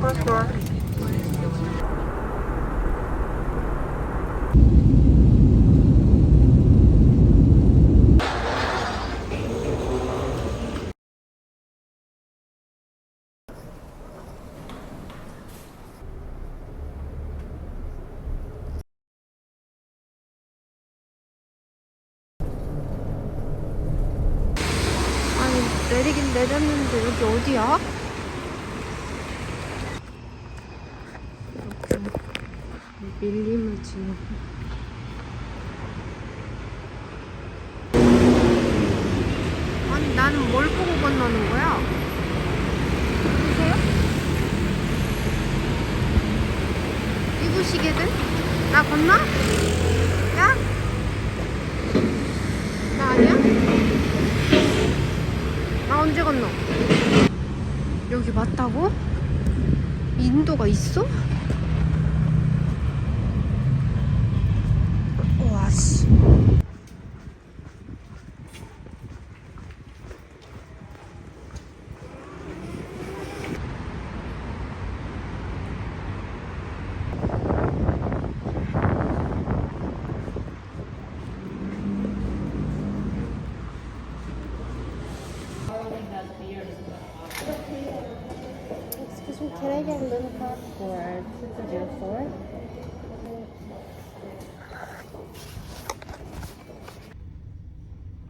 First floor. 밀림을 지는 아니 나는 뭘 보고 건너는 거야? 보세요? 이부시게들? 나 건너? 야? 나 아니야? 나 언제 건너? 여기 맞다고? 인도가 있어? 와 씨. Excuse me, can I get a little cup for 204?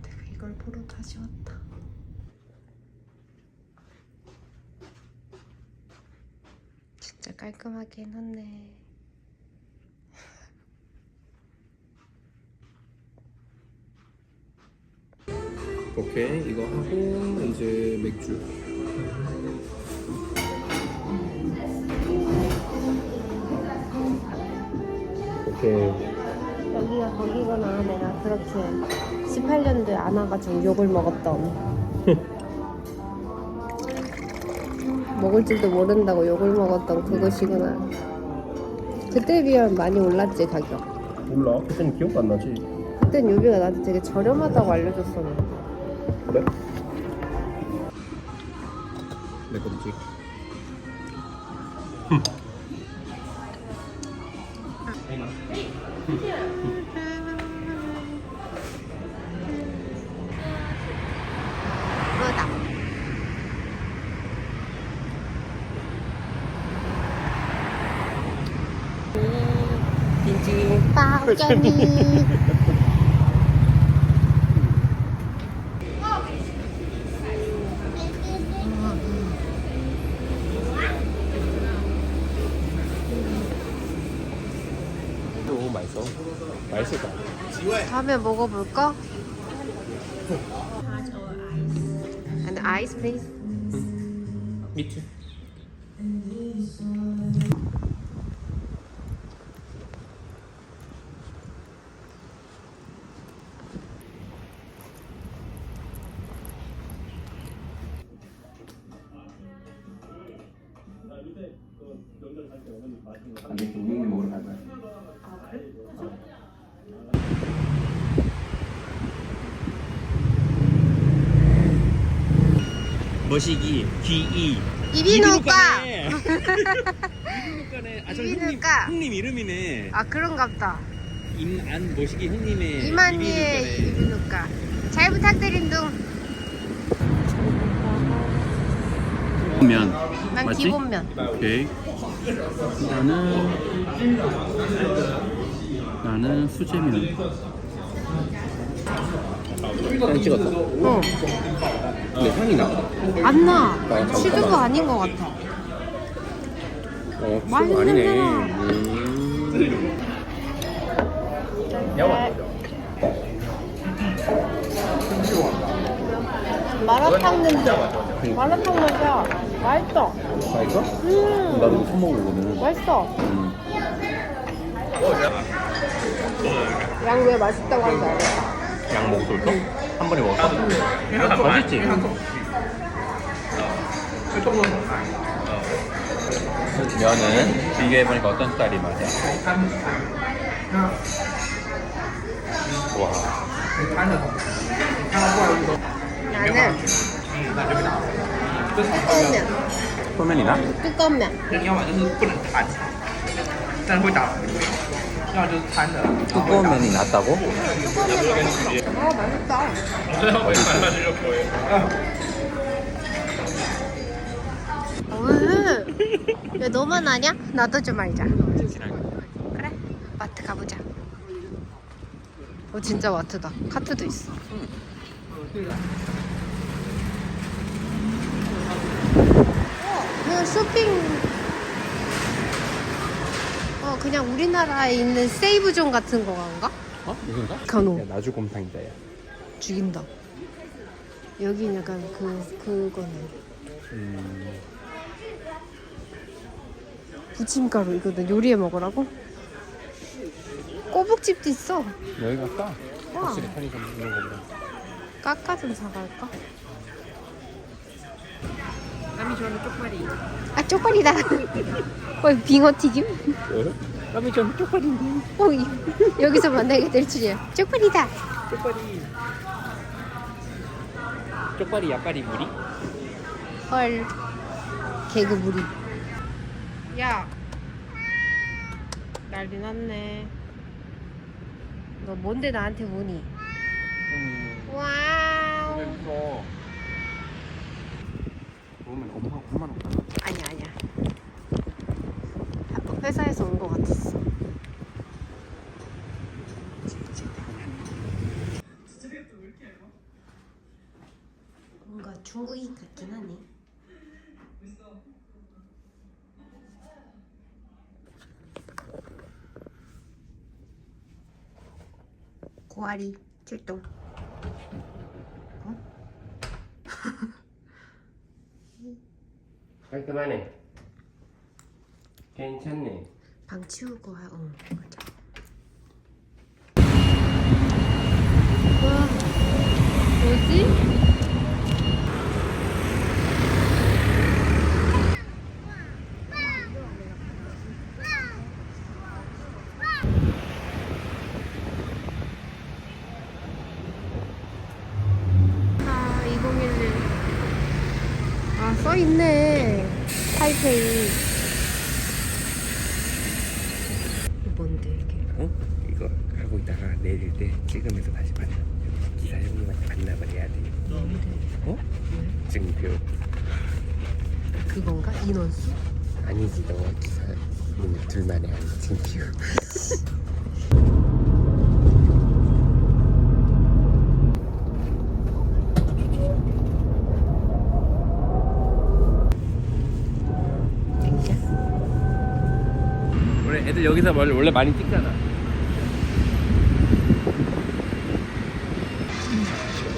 내가 이걸 보러 다시 왔다. 진짜 깔끔하게 해놨네. 오케이 이거 하고 이제 맥주 오케이 여기가 거기구나. 내가 그렇게 18년도에 안 와가지고 욕을 먹었던. 먹을 줄도 모른다고 욕을 먹었던 그곳이구나. 그때 비하면 많이 올랐지 가격. 몰라 그때는 기억도 안 나지 그땐 요비가 나한테 되게 저렴하다고 알려줬었는데. 그래? 내 거지 그 맛있어 맛있을까? 다음에 먹어볼까? And ice, please. 미투 머시기 귀이 이비인후과. 이비인후과네 아, 저 형님, 이비인후과. 형님 이름이네 아 그런갑다. 임안 머시기 형님의 이만희의 이비인후과네. 이비인후과. 잘 부탁드린 둥. 면 난 맞지? 기본면. 오케이 나는 나는 수제면 사진 찍었어 어. 근데 향이 나 안 나. 아, 치즈가 아닌 것 같아. 어, 맛있는 수가 아니네. 거잖아. 음. 마라탕 냄새. 마라탕 맛이야. 맛있어. 맛있어? 음. 나도 처음 먹어보거든. 맛있어. 음. 양 왜 맛있다고 하는지 알아? 양 먹을까? 한 번에 먹었어? 맛있지? 면은 비교해보니까 어떤 스타일이 맞아? 와 나는 뜨거운 소면이나? 면, 뜨거운 면. 要么就是不能摊，但是会打糊； 뜨거운 면이 낫다고? 아 맛있다. 왜 너만 아냐? 나도 좀 알자. 그래 마트 가보자. 어 진짜 마트다. 카트도 있어. 어, 그 쇼핑 어 그냥 우리나라에 있는 세이브존 같은 거인가? 어? 무슨가? 간호. 나주곰탕이다 야 죽인다. 여기 약간 그 그거네. 음, 부침가루 이거는 요리해 먹으라고? 꼬북집도 있어. 싸 와. 확실히 편의점 있는 거보다 까까 좀 사갈까? 좋아하는 쪽파리. 아 쪽파리다. 어 빙어 튀김? 까미 좀 쪽팔인데 어 이- 여기서 만나게 될 줄이야. 쪽파리다. 쪽팔이 쪽팔이 약발이 무리? 헐. 개그 무리. 야. 난리 났네. 너 뭔데 나한테 오니? 음 와우. 이거 보면 엄마가 9만 원 아니야 아니야. 회사에서 온 거 같았어. 뭔가 중국인 같긴 하네. 고아리 출동. 깔끔하네. 괜찮네. 방 치우고 하. 응 맞아. 와 뭐지? 아 2011. 아 써있네. 이게 뭔데 이게? 어? 이거 하고 있다가 내릴 때 찍으면서 다시 만나. 기사님한테 만나버려야 돼. 어? 증표. 그건가? 인원수? 아니지, 너 기사 님 둘만의 한 증표. 애들 여기서 원래 많이 찍잖아.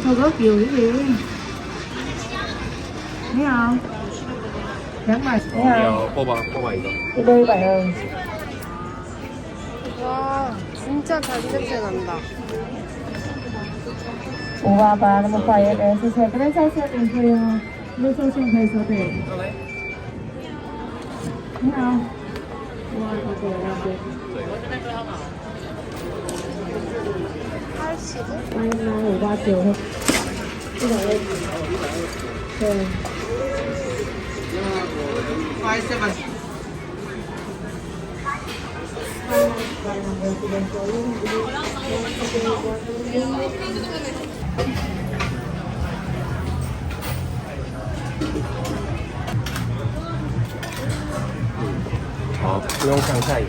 저거 여기. 그냥. 그냥 맛있어요. 어, 뽑아, 뽑아 이거. 이거 해봐요. 와, 진짜 자기 냄새 난다. 오바바, 너무 과일, 에스세, 네, 그래, 살살 드세요. 이거 소식 해서 돼. 그냥. 80은? 아니, 5바지요. 네. 5세만. Thank you. 어, 동영상 사이.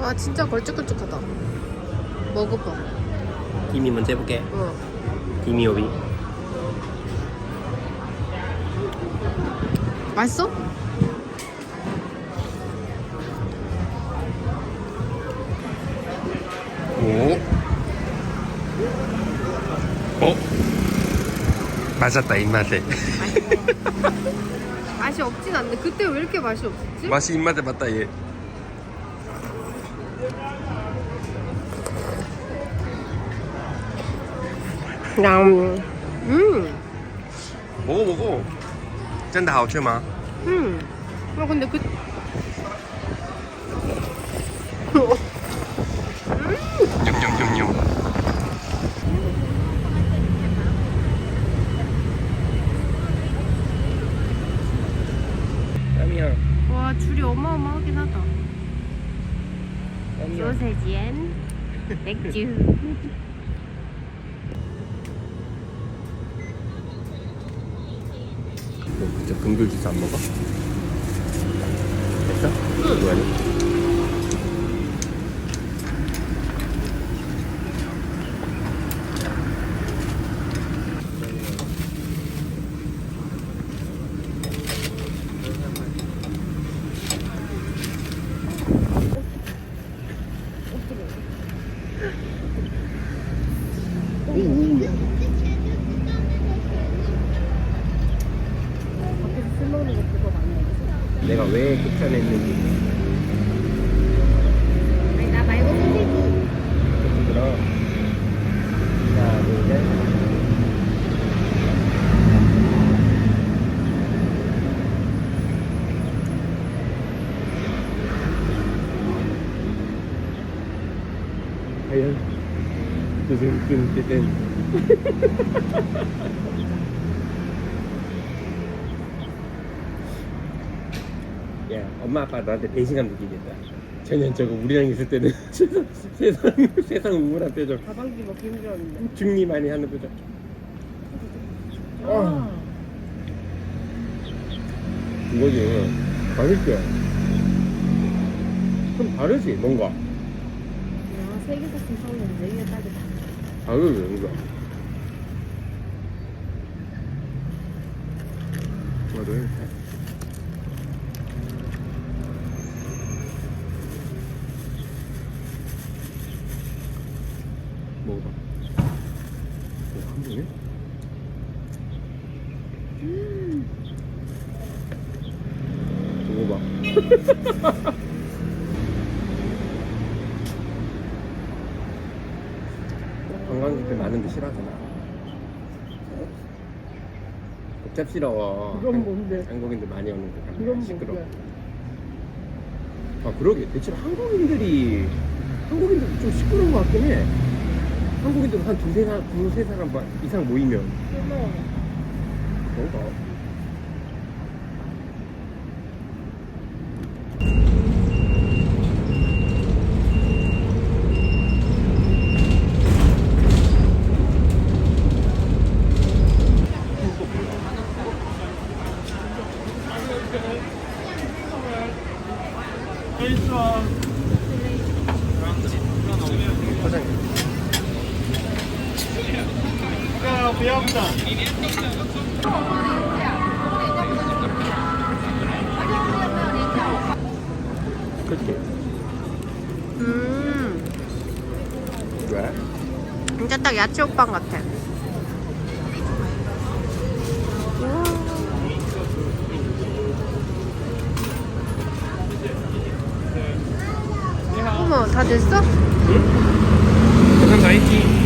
와 진짜 걸쭉걸쭉하다 먹어봐 김이 먼저 해볼게. 어. 김이 오비. 맛있어? 오. 어? 맞았다 입맛에. 없진 않네. 그때 왜 이렇게 맛이 없었지? 맛이 입맛에 맞다 얘. 냠. 음. 먹어 먹어. 真的好吃吗? 음. 아 근데 그. 음. 땀이야. 와 줄이 어마어마하긴 하다. 땀이야. 소세지엔 맥주. 너 진짜 금글 주스 안 먹어? 됐어? 응. 뭐하니? 내가 왜 극찬했는지. 아니 나 말고 소세지. 그럼. 하나, 둘, 셋. 과연 뜨든뜨든 야 엄마 아빠 너한테 배신감 느끼겠다 전형적으로 우리랑 있을 때는 세상 세상 세상 우울한 표정 가방지 먹기 힘들었는데. 중리 많이 하는 표정 어. 이거지 맛있죠 좀 다르지 뭔가 아, 세개 샀으면 서운한데 이게 딱이다. 다르지 뭔가 맞아요 먹어봐 어, 한 번에? 먹어봐 관광객들 많은 데 싫어하잖아. 복잡스러워. 그건 뭔데? 한국인들 많이 오는데 그건 뭔데? 아 그러게. 대체 한국인들이 한국인들 좀 시끄러운 것 같긴 해. 한국인들 한 두세 사람 두세 사람 마- 이상 모이면. 그런가 포장해 그렇게 음, 왜? 진짜 딱 야채 호빵 같아. 어머, 다 됐어? 계산 다 했지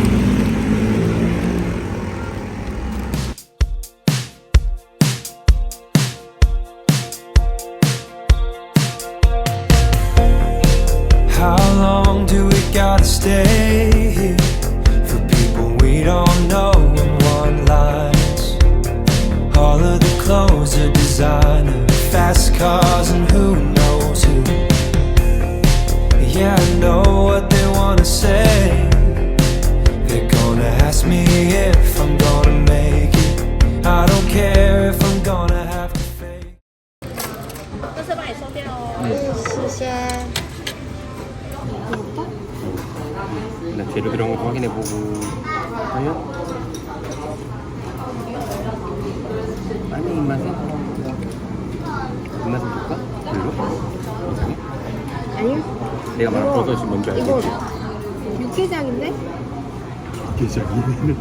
기장이네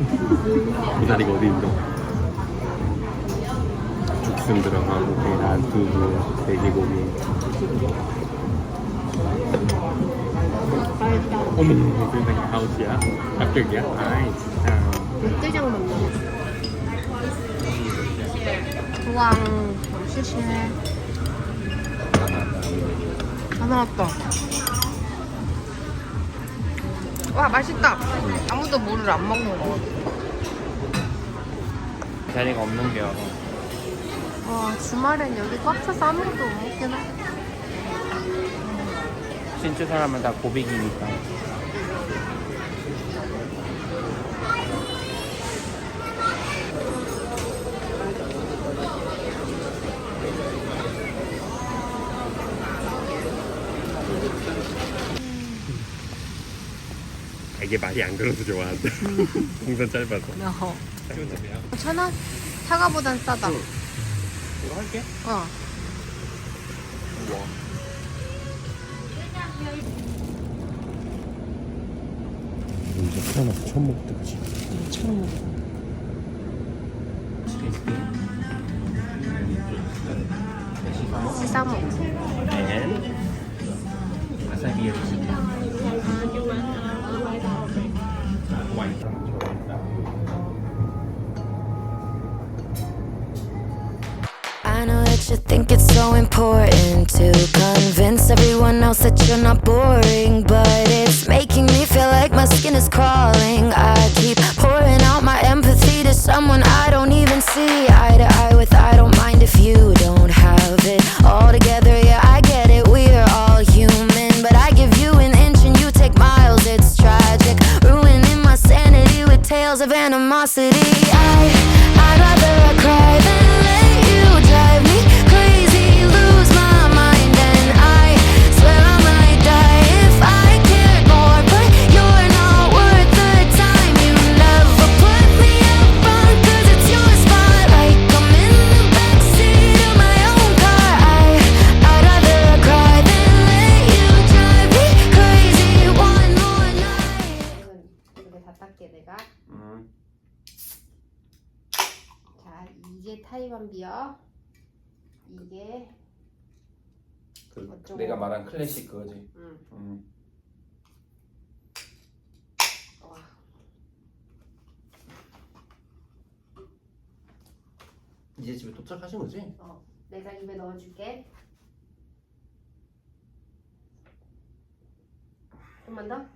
고다리가 어디 있어? 죽순 들어가고 계란, 두부, 돼지고기 맛있다. 어머 세상에 하우스야? 합격이야? 아이 진짜 롯데장 먹는 우와 시시해 다 나왔다 와 맛있다 아무도 물을 안 먹는 거 자리가 없는 게요. 와 주말엔 여기 꽉 차서 아무것도 못 먹긴 해 신주 사람은 다 고백이니까. 이게 말이 안 걸어서 좋아한다. 동선 짧아서. 어. 천 원? 사과보단 싸다 이거 할게. 어 이제 태어나서 처음 먹다 그지 처음 먹어 시사모 앤 think it's so important to convince everyone else that you're not boring, but it's making me feel like my skin is crawling. 그 어쩌고. 내가 말한 클래식 그거지 음. 음. 와. 이제 집에 도착하신 거지? 어, 내가 입에 넣어줄게. 좀만 더?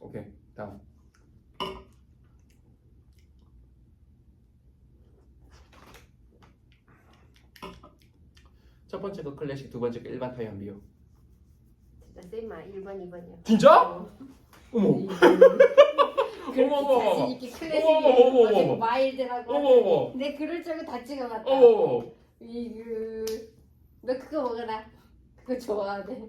오케이 다음 첫 번째 거 클래식 두 번째 거 일반 타이완 비오 진짜 쌤아 1번 2번이야. 진짜? 어머 그렇게 어머, 어머, 자신 어머. 있게 클래식이 어머, 어머, 어머, 어제 어머. 마일드라고 어머 어머 내 글을 적고 다 찍어놨다. 어머 이그 너 그거 먹어라. 그거 좋아하네.